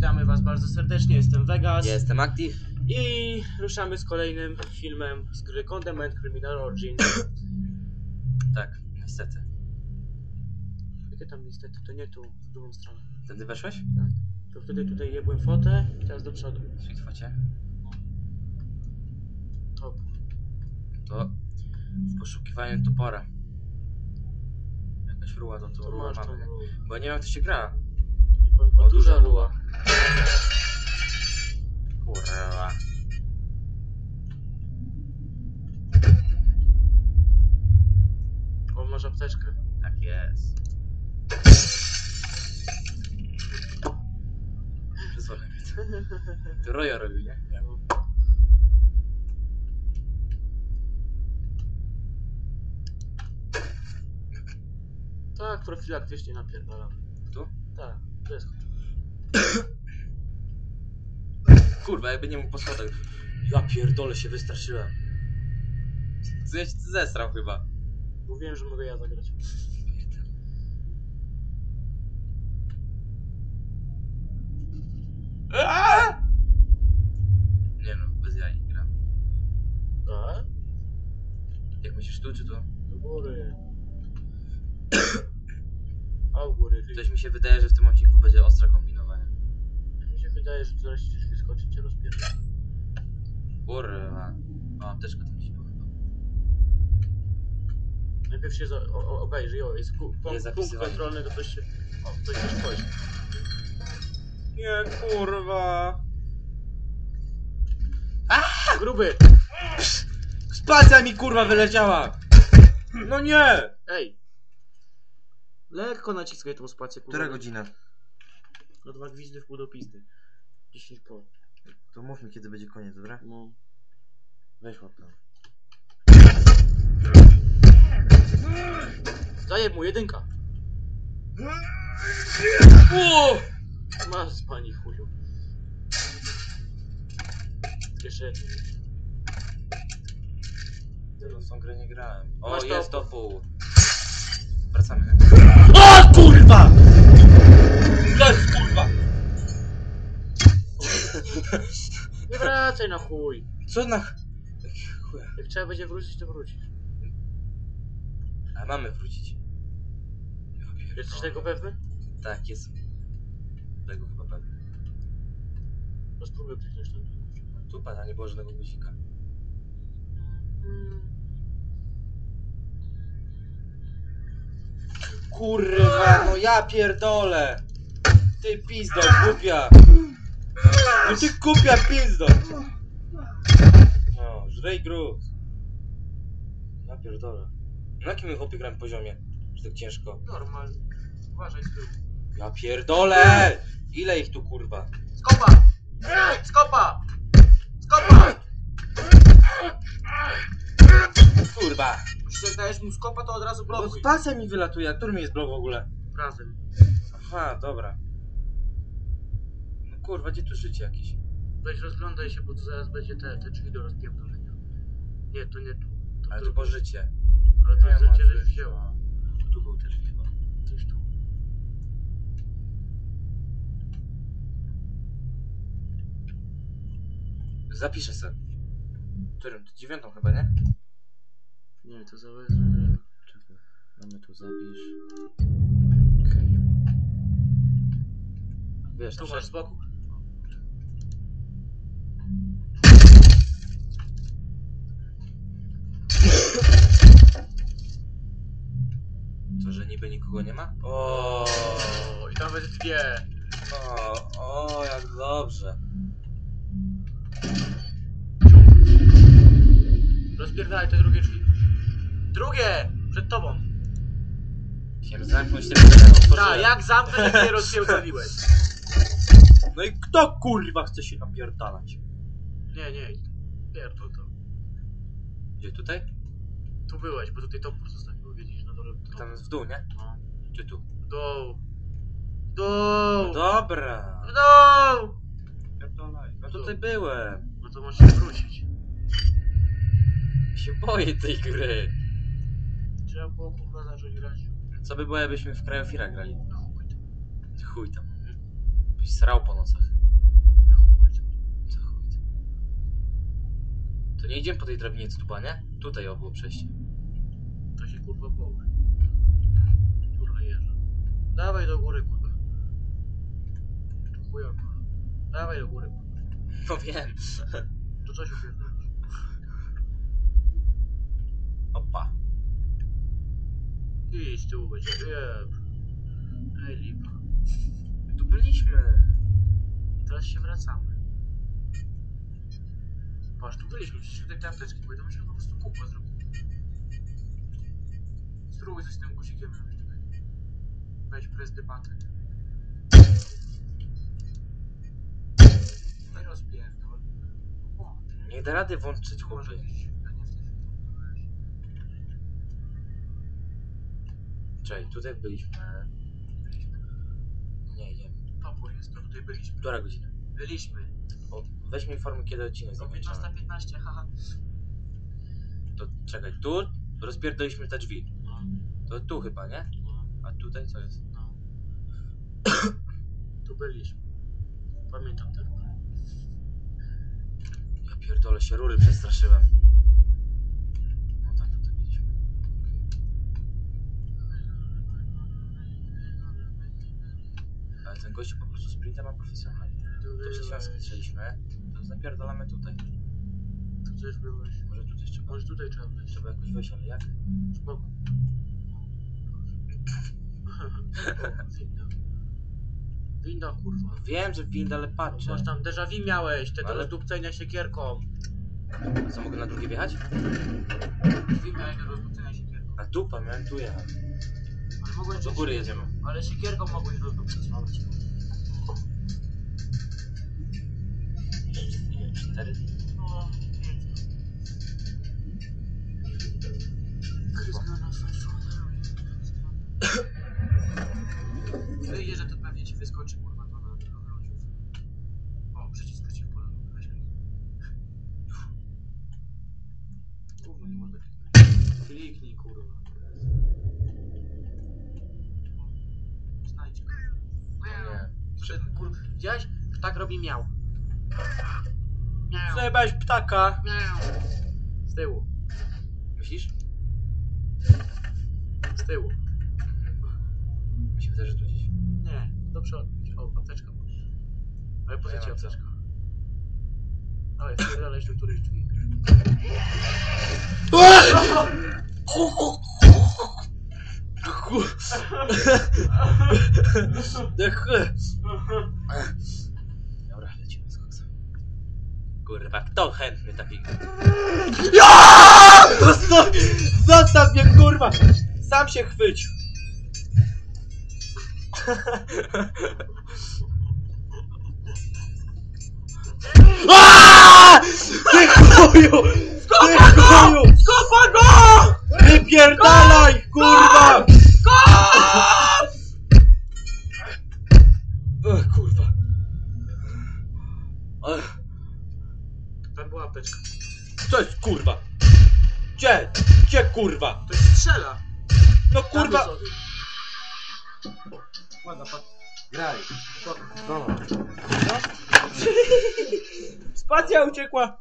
witamy Was bardzo serdecznie, jestem Vegas Jestem Active. i ruszamy z kolejnym filmem z gry Condemned Criminal Origin. Tak, niestety. Jakie tam niestety, to nie tu, w drugą stronę. Wtedy weszłeś? To wtedy tutaj jebłem fotę, teraz do przodu. Focie. Top. To w poszukiwaniu topora. Jakaś ruła, to tu ruła mamy. Bo nie wiem jak to się gra. O, duża ruła. Kurwa. O, masz apteczkę. Tak jest. Przyzwolę mi to. To Rojo robił, nie? Ja. Tak, profilaktycznie napierdalam. Tu? Tak, to jest. Kurwa, jakby nie mógł po schodach. Ja pierdolę się wystraszyłem. Co ja się zestrał chyba. Mówiłem, że mogę ja zagrać. Nie no, bez jaj gramy. Tak? Jak myślisz tu czy tu? Do góry. A u góry. Coś mi się wydaje, że w tym odcinku będzie ostre kombinowanie. Mi się wydaje, że zaraz wyskoczy, cię rozpierdolę. Kurwa. O, apteczka tam gdzieś była chyba. Najpierw się za, o, o, obejrzyj, o, jest pu- punkt, punkt zapisywanie. kontrolny, to coś się... O, coś się wchodzi. Nie, kurwa. Gruby! Spacja mi kurwa wyleciała! No nie! Ej! Lekko naciskaj tą spację, kurwa. Która godzina? No dwa gwizdy w pół do pizdy. 10 po. To mów mi kiedy będzie koniec, dobra? No. Weź łapę. Daję mu jedynka. O! Masz pani chuju. Kieszeni. Tyle w tą grę nie grałem. O, Masz jest topu. topu. Wracamy. O kurwa! Jest kurwa! Nie wracaj na chuj. Co na... Chuja. Jak trzeba będzie wrócić, to wrócisz. A mamy wrócić. Ja pierdolę. Jesteś tego pewny? Tak, jest. Tego chyba pewnie. To spróbuj kliknąć tam. Tu pana nie było żadnego guzika. Kurwa, no ja pierdolę! Ty pizdo, głupia! No ty głupia pizdo! No, żrej gruz. Ja pierdolę. Na jakim chłopie gram poziomie? Że tak ciężko? Normalnie. Uważaj z tyłu. Ja pierdolę! Ile ich tu kurwa? Skopa! Skopa! Skopa! Kurwa! Jeśli dajesz mu skopa, to od razu No blokuj. spacja mi wylatuje, a który mi jest blok w ogóle? Razem. Aha, dobra. No kurwa, gdzie tu życie jakieś? Weź rozglądaj się, bo tu zaraz będzie te, te drzwi do rozpierdolenia. Nie, to nie tu. To Ale tu. to po życie. Ale to jest cię żeś wzięła. Tu był też chyba. Coś tu. Zapiszę sobie. Którym? To dziewiątą chyba, nie? Nie, to załezmy. Czekaj. Mamy tu zapisz. Okej. Wiesz, Tu to masz z boku. Niby nikogo nie ma? O, i nawet dwie. o, o, jak dobrze. Rozpierdalaj te drugie drzwi. Drugie! Przed tobą. Chciałem zamknąć te drzwi, Tak, jak zamknę, to je rozpierdoliłeś. No i kto kurwa chce się napierdalać? Nie, nie. Pierdol to. Gdzie tutaj? Tu byłeś, bo tutaj topór zostawiło, widzisz. To tam w dół, nie? No. Czy tu? W dół. W No dół. dobra. W dół. Pierdolaj. No tutaj byłem. No to możesz wrócić. Się boję tej gry. Trzeba było kurwa zacząć grać. Co by było, jakbyśmy w kraju Fira grali? No chuj tam. Chuj tam. Byś srał po nocach. Na chuj. Co chuj. To nie idziemy po tej drabinie z tuba, nie? Tutaj o było przejście. Kurwa połóż. Kurwa jeżdża. Dawaj do góry kurwa. Chuja kurwa. Dawaj do góry kurwa. No wiem. To coś upierdolisz. Opa. Idź tu będzie. Jeb. Ej lipa. Tu byliśmy. Teraz się wracamy. Patrz, tu byliśmy, przecież tutaj te apteczki były, to myśmy po prostu kupę zrobili. Spróbuj coś z tym guzikiem robić tutaj. Weź press debatę. I rozpierdol. O, Nie da rady włączyć może chłopie. gdzieś, a nie w tej Czekaj, tutaj byliśmy. Nie, idziemy. Topór jest, to tutaj byliśmy. Która godzina? Byliśmy. O, weź mi informuj kiedy odcinek To zakończony. 15.15, haha. To czekaj, tu rozpierdoliśmy te drzwi. To tu chyba, nie? no, A tutaj co jest? no. Tu byliśmy. Pamiętam te rury. Ja pierdolę się rury przestraszyłem. No tak, tutaj byliśmy. Ale ten gościu po prostu sprinta ma profesjonalnie. To przed chwilą słyszeliśmy. To zapierdolamy tutaj. Tu też byłeś. Może tu też trzeba, Może tutaj trzeba wejść. trzeba jakoś wejść, ale jak? Spoko. Winda. Winda kurwa. Wiem, że wind, ale patrzę. Masz tam déjà vu miałeś, tego Ale- rozdupcenia siekierką. A co, mogę na drugie wjechać? Drzwi miałeś do rozdupcenia siekierką. A dupa, miałem tu jechać. Ale mogłeś Do góry jedziemy. Ale siekierką mogłeś rozdupczyć. Nie wiem, cztery? No, Wyjdzie, Kliknij kurwa. Znajdź go. Nie. Przed, kur... Widziałeś? Ptak robi miał. Miał. Zajebałeś ptaka! Miał. Z tyłu. Myślisz? Z tyłu. Mi się wydaje, że tu gdzieś. Nie, do przodu. O, apteczka. Ale po co ci apteczka? Dawaj, wpierdalaj do których drzwi. Dobra, lecimy z koksem. Kurwa, kto chętny taki? Zostaw, zostaw mnie, kurwa! Sam się chwyć! Aaaa! Ty chuju! Ty chuju! Kopa go! Wypierdalaj, kurwa! Ech, kurwa. Ech, Tam była apteczka. Co jest kurwa? Gdzie? Gdzie kurwa? To jest strzela. No kurwa! Ładna, patrz. Graj. Spoko. No. Spacja uciekła.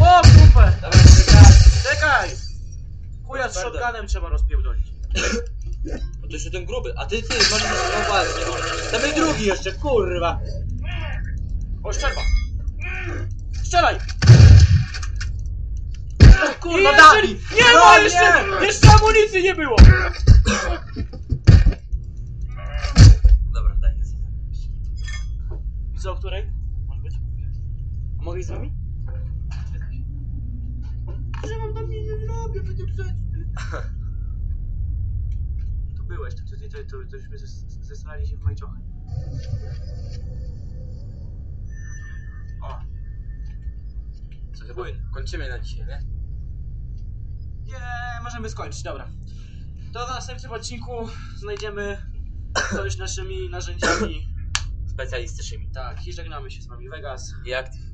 O! Dawaj, czekaj. Czekaj! Chuja z shotgunem trzeba rozpierdolić. No to jeszcze ten gruby. A ty, ty, masz no właśnie. Tam jest drugi jeszcze, kurwa. O, strzelba! Strzelaj! Kurwa, jeszcze, Dawid! nie No ma nie! jeszcze! Jeszcze amunicji nie było! Dobra, daj jest. Co, o której? Może być? A mogę iść z wami? Że mam tam nie zrobię, będzie grzeczny. Tu byłeś, to, to, to, to, to już my zes- zesrali się w majciochy. O, Co chyba Płyn. kończymy na dzisiaj, nie? nie, możemy skończyć, dobra. To w następnym odcinku znajdziemy coś naszymi narzędziami. Specjalistycznymi. Tak, i żegnamy się z wami Vegas. I Active.